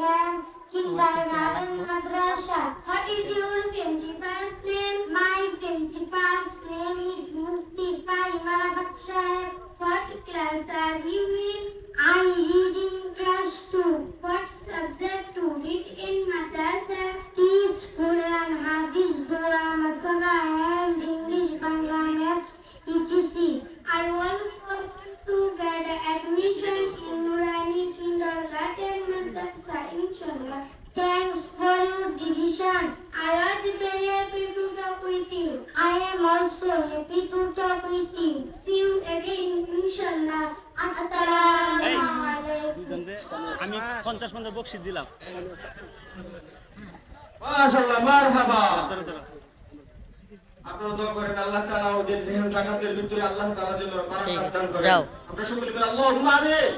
Islam, kindergarten, madrasa. What is your first name? My first name is Mufti Faimala Batshar. What class are you in? I read in class 2. What subject to read in madrasa? Teach Quran, Hadith, Dua, Masala, and English, Bangla, Maths, etc. Thanks for your decision. I was very happy to talk with you. I am also happy to talk with you. See you again, inshallah. Assalamu alaikum. আমি পঞ্চাশ পঞ্চাশ বকশিস দিলাম। আপনারা দোয়া করেন আল্লাহ তাআলা ওদের জিহান জাকাতের ভিতরে আল্লাহ তাআলা যেন বারাকাত দান করেন। আমরা সকলে বলি আল্লাহুম্মা আমিন